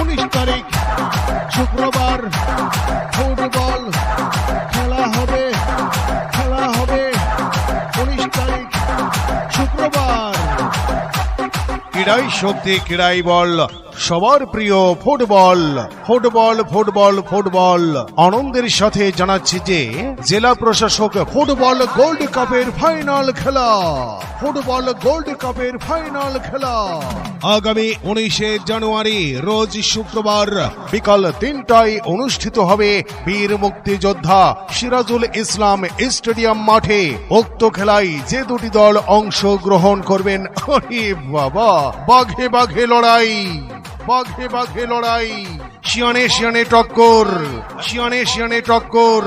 উনিশ তারিখ, শুক্রবার ফুটবল খেলা হবে খেলা হবে। উনিশ তারিখ, শুক্রবার। ক্রীড়াই শক্তি ক্রীড়াই বল। সবার প্রিয় ফুটবল ফুটবল ফুটবল ফুটবল। আনন্দের সাথে জানাচ্ছি যে জেলা প্রশাসক ফুটবল গোল্ড কাপের ফাইনাল খেলা, ফুটবল গোল্ড কাপের ফাইনাল খেলা। আগামী উনিশে জানুয়ারি, রোজ শুক্রবার বিকাল তিনটায় অনুষ্ঠিত হবে বীর মুক্তিযোদ্ধা সিরাজুল ইসলাম স্টেডিয়াম মাঠে। উক্ত খেলায় যে দুটি দল অংশগ্রহণ করবেন আরে বাবা, বাঘে বাঘে লড়াই। বাঘে বাঘে লড়াই শিয়ানে শিয়ানে টক্কর, শিয়ানে শিয়ানে টক্কর।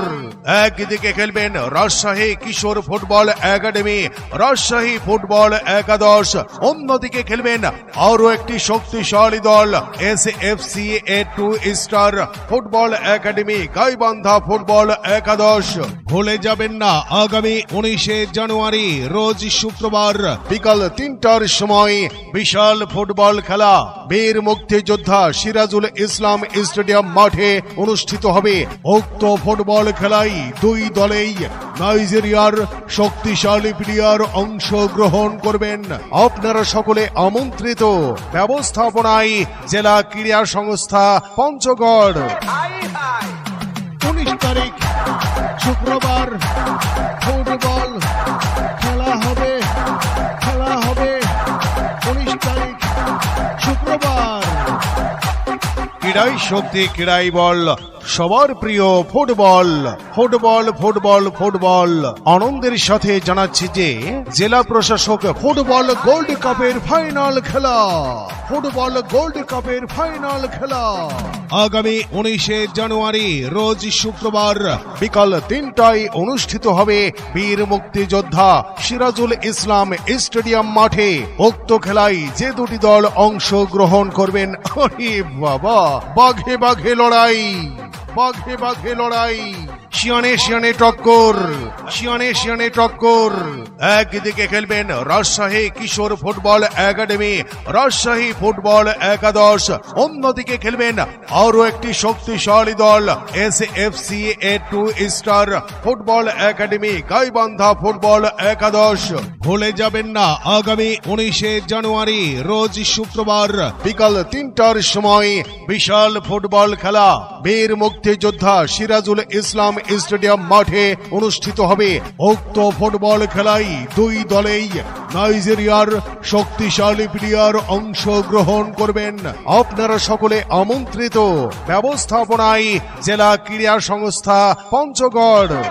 একদিকে খেলবেন রাজশাহী কিশোর ফুটবল একাডেমি, রাজশাহী ফুটবল একাদশ। অন্যদিকে খেলবেন আরও একটি শক্তিশালী দল S F C A two star football academy, Gaibandha football একাদশ। ভুলে যাবেন না, আগামী উনিশে জানুয়ারি, রোজ শুক্রবার বিকাল তিনটার সময় বিশাল ফুটবল খেলা। বীর মুক্তিযোদ্ধা সিরাজুল ইসলাম স্টেডিয়াম মাঠে অনুষ্ঠিত হবে। উক্ত ফুটবল খেলায় দুই দলেই নাইজেরিয়ার শক্তিশালী প্লেয়ার অংশগ্রহণ করবেন। আপনারা সকলে আমন্ত্রিত। ব্যবস্থাপনায় জেলা ক্রীড়া সংস্থা পঞ্চগড়। উনিশ তারিখ শুক্রবার ফুটবল খেলা হবে। খেলা হবে। উনিশ তারিখ শুক্রবার। ক্রীড়াই শক্তি ক্রীড়াই বল। সবার প্রিয় ফুটবল ফুটবল ফুটবল ফুটবল। আনন্দের সাথে জানাচ্ছি যে, জেলা প্রশাসক ফুটবল গোল্ড কাপের ফাইনাল খেলা, ফুটবল গোল্ড কাপের ফাইনাল খেলা। আগামী উনিশে জানুয়ারি, রোজ শুক্রবার বিকাল তিনটায় অনুষ্ঠিত হবে বীর মুক্তিযোদ্ধা সিরাজুল ইসলাম স্টেডিয়াম মাঠে। উক্ত খেলায় যে দুটি দল অংশগ্রহণ করবেন, আরে বাবা, বাঘে বাঘে লড়াই। বাঘে বাঘে লড়াই। শিয়ানে শিয়ানে টক্কর, শিয়ানে শিয়ানে টক্কর। একদিকে খেলবেন রাজশাহী কিশোর ফুটবল একাডেমি, রাজশাহী ফুটবল একাদশ। অন্যদিকে খেলবেন আরও একটি শক্তিশালী দল S F C A two star football academy, Gaibandha football একাদশ। ভুলে যাবেন না, আগামী উনিশে জানুয়ারি, রোজ শুক্রবার বিকাল তিনটার সময় বিশাল ফুটবল খেলা। বীর মুক্তিযোদ্ধা সিরাজুল ইসলাম স্টেডিয়াম মাঠে অনুষ্ঠিত হবে। উক্ত ফুটবল খেলায় দুই দলেই নাইজেরিয়ার শক্তিশালী প্লেয়ার অংশগ্রহণ করবেন। আপনারা সকলে আমন্ত্রিত। ব্যবস্থাপনায় জেলা ক্রীড়া সংস্থা পঞ্চগড়।